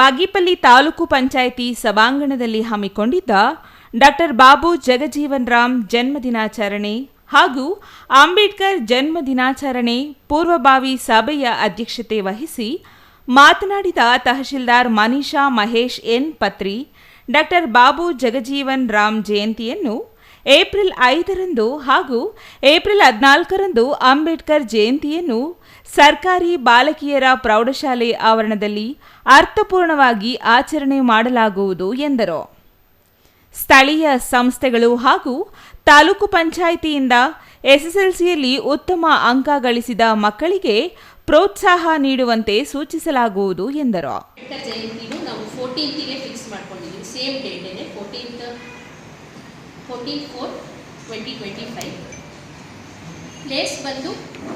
ಬಾಗೇಪಲ್ಲಿ ತಾಲೂಕು ಪಂಚಾಯಿತಿ ಸಭಾಂಗಣದಲ್ಲಿ ಹಮ್ಮಿಕೊಂಡಿದ್ದ ಡಾಕ್ಟರ್ ಬಾಬು ಜಗಜೀವನ್ ರಾಮ್ ಜನ್ಮದಿನಾಚರಣೆ ಹಾಗೂ ಅಂಬೇಡ್ಕರ್ ಜನ್ಮ ದಿನಾಚರಣೆ ಪೂರ್ವಭಾವಿ ಸಭೆಯ ಅಧ್ಯಕ್ಷತೆ ವಹಿಸಿ ಮಾತನಾಡಿದ ತಹಶೀಲ್ದಾರ್ ಮನೀಷಾ ಮಹೇಶ್ ಎನ್ ಪತ್ರಿ, ಡಾಕ್ಟರ್ ಬಾಬು ಜಗಜೀವನ್ ರಾಮ್ ಜಯಂತಿಯನ್ನು ಏಪ್ರಿಲ್ ಐದರಂದು ಹಾಗೂ ಏಪ್ರಿಲ್ ಹದಿನಾಲ್ಕರಂದು ಅಂಬೇಡ್ಕರ್ ಜಯಂತಿಯನ್ನು ಸರ್ಕಾರಿ ಬಾಲಕಿಯರ ಪ್ರೌಢಶಾಲೆ ಆವರಣದಲ್ಲಿ ಅರ್ಥಪೂರ್ಣವಾಗಿ ಆಚರಣೆ ಮಾಡಲಾಗುವುದು ಎಂದರು. ಸ್ಥಳೀಯ ಸಂಸ್ಥೆಗಳು ಹಾಗೂ ತಾಲೂಕು ಪಂಚಾಯಿತಿಯಿಂದ ಎಸ್ಎಸ್ಎಲ್ಸಿಯಲ್ಲಿ ಉತ್ತಮ ಅಂಕ ಗಳಿಸಿದ ಮಕ್ಕಳಿಗೆ ಪ್ರೋತ್ಸಾಹ ನೀಡುವಂತೆ ಸೂಚಿಸಲಾಗುವುದು ಎಂದರು. Fourteen four twenty twenty five place ಬಂದು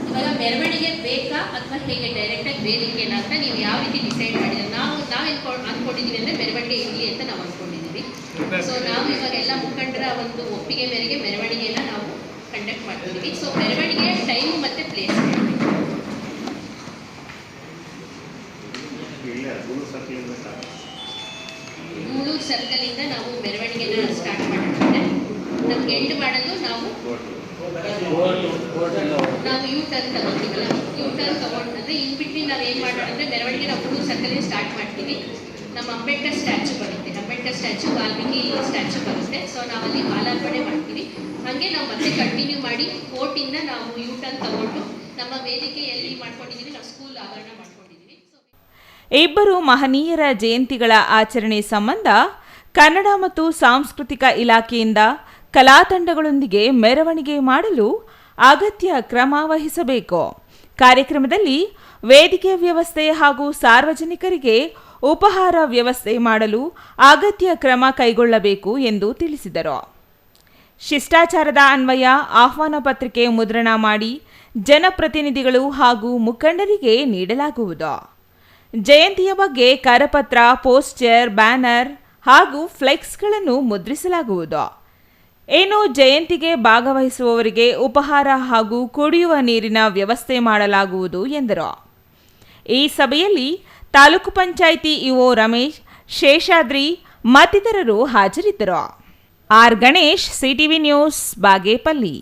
ಇವಾಗ ಮೆರವಣಿಗೆ ಬೇಕಾ ಅಥವಾ ಹೇಗೆ ಡೈರೆಕ್ಟಾಗಿ ವೇದಿಕೆನಾ ಅಂತ ನೀವು ಯಾವ ರೀತಿ ಡಿಸೈಡ್ ಮಾಡಿದ್ರೆ? ನಾವು ನಾವು ಎನ್ಕೊ ಅಂದ್ಕೊಂಡಿದ್ದೀವಿ ಅಂದರೆ ಮೆರವಣಿಗೆ ಇರಲಿ ಅಂತ ನಾವು ಅಂದ್ಕೊಂಡಿದ್ದೀವಿ ಸೊ ನಾವು ಇವಾಗ ಎಲ್ಲ ಮುಖಂಡರ ಒಂದು ಒಪ್ಪಿಗೆ ಮೇರೆಗೆ ಮೆರವಣಿಗೆಯನ್ನು ನಾವು ಕಂಡಕ್ಟ್ ಮಾಡ್ತಿದ್ದೀವಿ ಸೊ ಮೆರವಣಿಗೆ ಟೈಮ್ ಮತ್ತು ಪ್ಲೇಸ್ ಮೂಳೂರು ಸರ್ಕಲಿಂದ ನಾವು ಮೆರವಣಿಗೆನ ಎಂಡ್ ಮಾಡೋದು ನಾವು ನಾವು ಯೂ ಟರ್ನ್ ತಗೊಳ್ತೀವಲ್ಲ ಯೂ ಟರ್ನ್ ತಗೊಂಡ್ರೆ ಇನ್ ಬಿಟ್ವೀನ್ ನಾವು ಏನು ಮಾಡೋಣ ಅಂದರೆ ಮೆರವಣಿಗೆ ನಾವು ಸರ್ಕಲ್ ಸರ್ಕಲಿಂದ ಸ್ಟಾರ್ಟ್ ಮಾಡ್ತೀವಿ. ನಮ್ಮ ಅಂಬೇಡ್ಕರ್ ಸ್ಟ್ಯಾಚು ಬರುತ್ತೆ. ಅಂಬೇಡ್ಕರ್ ಸ್ಟ್ಯಾಚು ವಾಲ್ಮೀಕಿ ಸ್ಟ್ಯಾಚು ಬರುತ್ತೆ. ಸೊ ನಾವಲ್ಲಿ ಮಾಲಾರ್ಪಣೆ ಮಾಡ್ತೀವಿ. ಹಾಗೆ ನಾವು ಮತ್ತೆ ಕಂಟಿನ್ಯೂ ಮಾಡಿ ಕೋರ್ಟಿಂದ ನಾವು ಯೂ ಟರ್ನ್ ತಗೊಂಡು ನಮ್ಮ ವೇದಿಕೆ ಎಲ್ಲಿ ಮಾಡ್ಕೊಂಡಿದ್ದೀವಿ ನಾವು ಸ್ಕೂಲ್ ಆವರಣ ಮಾಡ್ಕೊಂಡಿದ್ದೀವಿ ಇಬ್ಬರು ಮಹನೀಯರ ಜಯಂತಿಗಳ ಆಚರಣೆ ಸಂಬಂಧ ಕನ್ನಡ ಮತ್ತು ಸಾಂಸ್ಕೃತಿಕ ಇಲಾಖೆಯಿಂದ ಕಲಾ ತಂಡಗಳೊಂದಿಗೆ ಮೆರವಣಿಗೆ ಮಾಡಲು ಅಗತ್ಯ ಕ್ರಮ ವಹಿಸಬೇಕು. ಕಾರ್ಯಕ್ರಮದಲ್ಲಿ ವೇದಿಕೆ ವ್ಯವಸ್ಥೆ ಹಾಗೂ ಸಾರ್ವಜನಿಕರಿಗೆ ಉಪಹಾರ ವ್ಯವಸ್ಥೆ ಮಾಡಲು ಅಗತ್ಯ ಕ್ರಮ ಕೈಗೊಳ್ಳಬೇಕು ಎಂದು ತಿಳಿಸಿದರು. ಶಿಷ್ಟಾಚಾರದ ಅನ್ವಯ, ಆಹ್ವಾನ ಪತ್ರಿಕೆ ಮುದ್ರಣ ಮಾಡಿ ಜನಪ್ರತಿನಿಧಿಗಳು ಹಾಗೂ ಮುಖಂಡರಿಗೆ ನೀಡಲಾಗುವುದು. ಜಯಂತಿಯ ಬಗ್ಗೆ ಕರಪತ್ರ ಪೋಸ್ಟರ್ ಬ್ಯಾನರ್ ಹಾಗೂ ಫ್ಲೆಕ್ಸ್ಗಳನ್ನು ಮುದ್ರಿಸಲಾಗುವುದು. ಏನು ಜಯಂತಿಗೆ ಭಾಗವಹಿಸುವವರಿಗೆ ಉಪಹಾರ ಹಾಗೂ ಕುಡಿಯುವ ನೀರಿನ ವ್ಯವಸ್ಥೆ ಮಾಡಲಾಗುವುದು ಎಂದರು. ಈ ಸಭೆಯಲ್ಲಿ ತಾಲೂಕು ಪಂಚಾಯಿತಿ ಇಒ ರಮೇಶ್, ಶೇಷಾದ್ರಿ ಮತ್ತಿತರರು ಹಾಜರಿದ್ದರು. R Ganesh, CTV news, Bagepalli.